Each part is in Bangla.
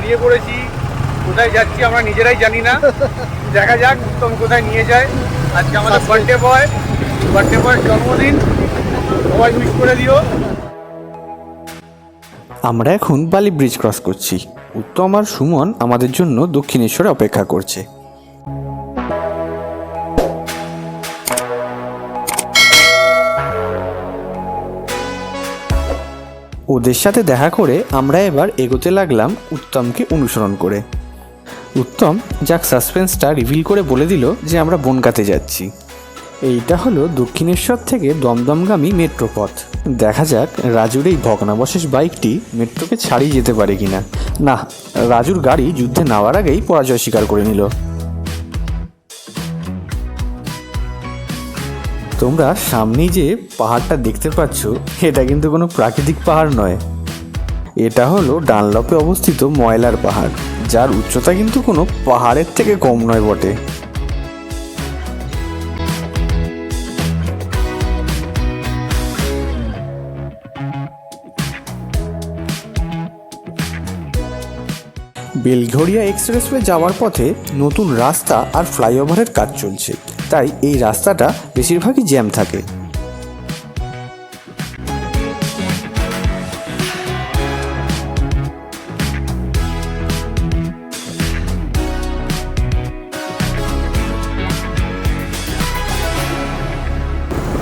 বেরিয়ে পড়েছি। কোথায় যাচ্ছি আমরা নিজেরাই জানি না। দেখা যাক উত্তম কোথায় নিয়ে যায়। আজকে আমাদের বার্থডে বয় বার্থডে বয়ের জন্মদিন। সবাই মিস করে দিও। আমরা এখন বালি ব্রিজ ক্রস করছি। উত্তম আর সুমন আমাদের জন্য দক্ষিণেশ্বরে অপেক্ষা করছে। ওদের সাথে দেখা করে আমরা এবার এগোতে লাগলাম উত্তমকে অনুসরণ করে। উত্তম যাক সাসপেন্সটা রিভিল করে বলে দিল যে আমরা বনগাতে যাচ্ছি। এইটা হলো দক্ষিণেশ্বর থেকে দমদমগামী মেট্রো পথ দেখা যাক রাজুর এই ভগ্নাবশেষ বাইকটি মেট্রোকে ছাড়িয়ে যেতে পারে কিনা। না, রাজুর গাড়ি যুদ্ধে নামার আগেই পরাজয় স্বীকার করে নিল। তোমরা সামনেই যে পাহাড়টা দেখতে পাচ্ছ, এটা কিন্তু কোনো প্রাকৃতিক পাহাড় নয়। এটা হলো ডানলপে অবস্থিত ময়লার পাহাড়, যার উচ্চতা কিন্তু কোনো পাহাড়ের থেকে কম নয় বটে। বেলঘরিয়া এক্সপ্রেসওয়ে যাওয়ার পথে নতুন রাস্তা আর ফ্লাইওভারের কাজ চলছে। তাই এই রাস্তাটা বেশিরভাগই জ্যাম থাকে।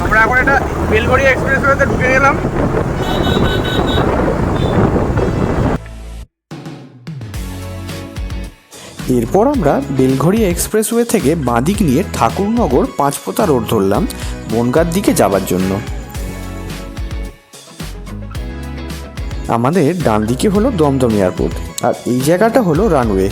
আমরা এখন এটা বেলগড়িয়া এক্সপ্রেসওয়েতে ঢুকে গেলাম। এরপর আমরা বেলঘরিয়া এক্সপ্রেসওয়ে থেকে বাঁদিক নিয়ে ঠাকুরনগর পাঁচপোতা রোড ধরলাম, বনগার দিকে যাবার জন্য। আমাদের ডান দিকে হলো দমদম এয়ারপোর্ট, আর এই জায়গাটা হলো রানওয়ে।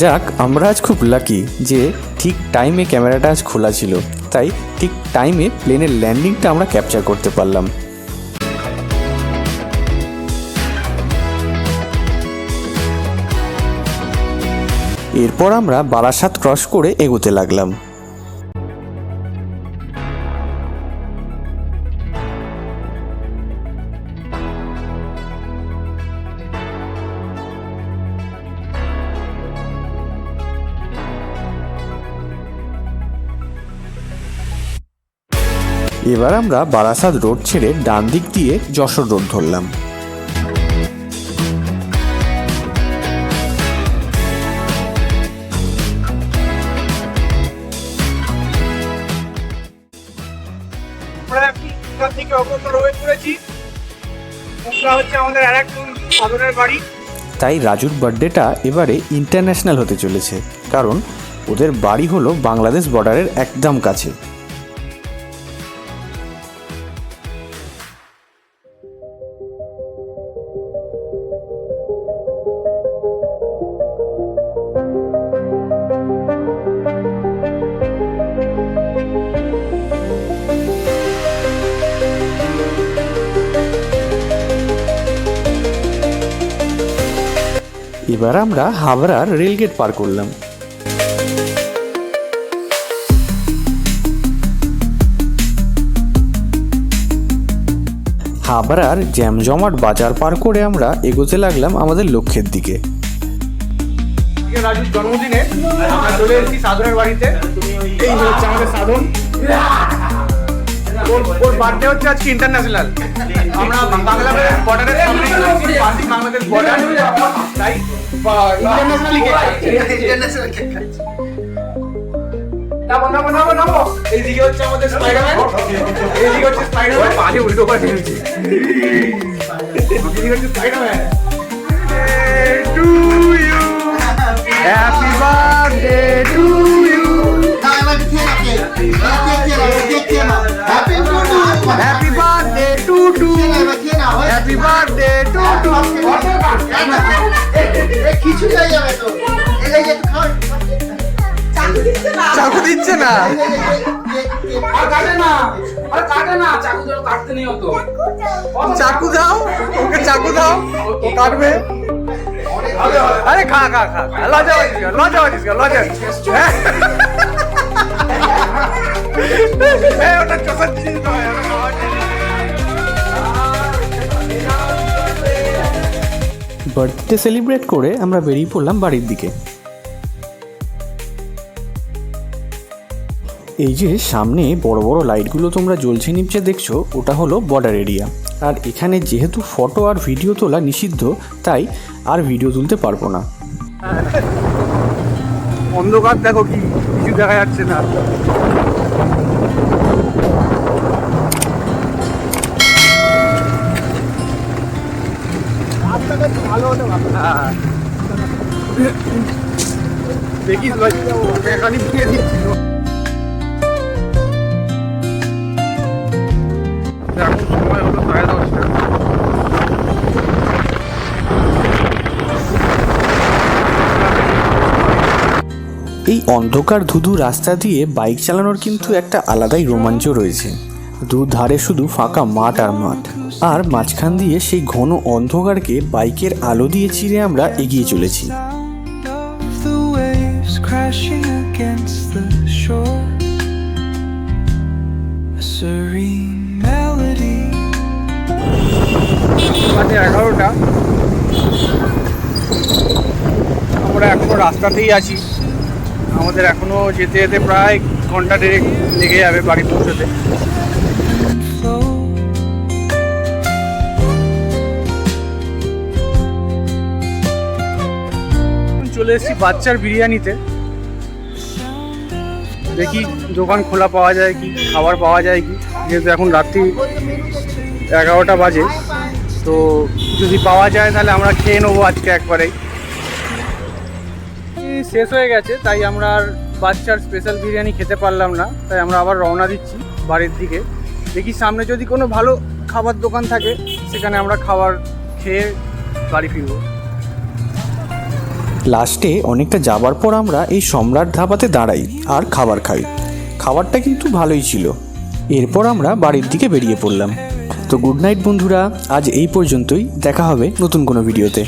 যাক, আমরা আজ খুব লাকি যে ঠিক টাইমে ক্যামেরাটা আজ খোলা ছিল, তাই ঠিক টাইমে প্লেনের ল্যান্ডিংটা আমরা ক্যাপচার করতে পারলাম। এরপর আমরা বারাসাত ক্রস করে এগোতে লাগলাম। এবার আমরা বারাসাত রোড ছেড়ে ডান দিক দিয়ে যশোর রোড ধরলাম। থেকে অগ্রসর হয়ে পড়েছি। হচ্ছে আমাদের আর একজন সাধনের বাড়ি। তাই রাজুর বার্থডেটা এবারে ইন্টারন্যাশনাল হতে চলেছে, কারণ ওদের বাড়ি হলো বাংলাদেশ বর্ডারের একদম কাছে। এবার আমরা হাবড়ার রেলগেট পার করলাম। হাবড়ার জ্যামজমাট বাজার পার করে আমরা এগোতে লাগলাম আমাদের লক্ষ্যের দিকে। রাজুর জন্মদিনে চলে এসেছি সাধনের বাড়িতে। এই হচ্ছে আমাদের সাধন। ওর- বার্থডে হচ্ছে আজকে ইন্টারন্যাশনাল আমরা বর্ডারের সামনে বাংলাদেশ বর্ডার। তাই ইন্টারন্যাশনালি কেক খাচ্ছি নামো নামো নামো নামো। এইদিকে হচ্ছে আমাদের স্পাইডারম্যান এইদিকে হচ্ছে স্পাইডারম্যান পাশে উল্টো করে ফেলছি এইদিকে হচ্ছে Spiderman to you happy birthday দিচ্ছে না আর কাটে না আর কাটে না চাকু ধরে কাটতে নেই অত চাকু দাও ওকে চাকু দাও ও কাটবে আরে খা খা খা। লজা বাজিস গা, লজা বাজিস গা, লজা হ্যাঁ? ওটা জিনিস নয়। বার্থডে সেলিব্রেট করে আমরা বেরিয়ে পড়লাম বাড়ির দিকে এই যে সামনে বড় বড় লাইটগুলো তোমরা জ্বলছে নিচে দেখছ ওটা হলো বর্ডার এরিয়া আর এখানে যেহেতু ফটো আর ভিডিও তোলা নিষিদ্ধ তাই আর ভিডিও তুলতে পারব না। অন্ধকার দেখো কি কিছু দেখা যাচ্ছে না। দেখিস মেকানিক দিয়ে দিচ্ছিল এখন সময় হলো সাড়ে দশটা। এই অন্ধকার ধুধু রাস্তা দিয়ে বাইক চালানোর কিন্তু একটা আলাদাই রোমাঞ্চ রয়েছে। দুধারে শুধু ফাঁকা মাঠ আর মাঠ। আর মাঝখান দিয়ে সেই ঘন অন্ধকারকে বাইকের আলো দিয়ে চিরে আমরা এগিয়ে চলেছি। Of বাজে আমরা এখনও রাস্তাতেই আছি। আমাদের এখনও যেতে যেতে প্রায় ঘণ্টা দেড়েক লেগে যাবে বাড়ি পৌঁছতে. চলে এসেছি বাচ্চার বিরিয়ানিতে। দেখি দোকান খোলা পাওয়া যায় কি, খাবার পাওয়া যায় কি। যেহেতু এখন রাত্রি এগারোটা বাজে, তো যদি পাওয়া যায় তাহলে আমরা খেয়ে নেব আজকে একবারেই। শেষ হয়ে গেছে তাই আমরা আর বাচ্চার স্পেশাল বিরিয়ানি খেতে পারলাম না তাই আমরা আবার রওনা দিচ্ছি বাড়ির দিকে। দেখি সামনে যদি কোনো ভালো খাবার দোকান থাকে সেখানে আমরা খাবার খেয়ে বাড়ি ফিরবো। লাস্টে অনেকটা যাবার পর আমরা এই সম্রাট ধাবাতে দাঁড়াই আর খাবার খাই। খাবারটা কিন্তু ভালোই ছিল। এরপর আমরা বাড়ির দিকে বেরিয়ে পড়লাম। তো গুড নাইট বন্ধুরা। আজ এই পর্যন্তই। দেখা হবে নতুন কোনো ভিডিওতে।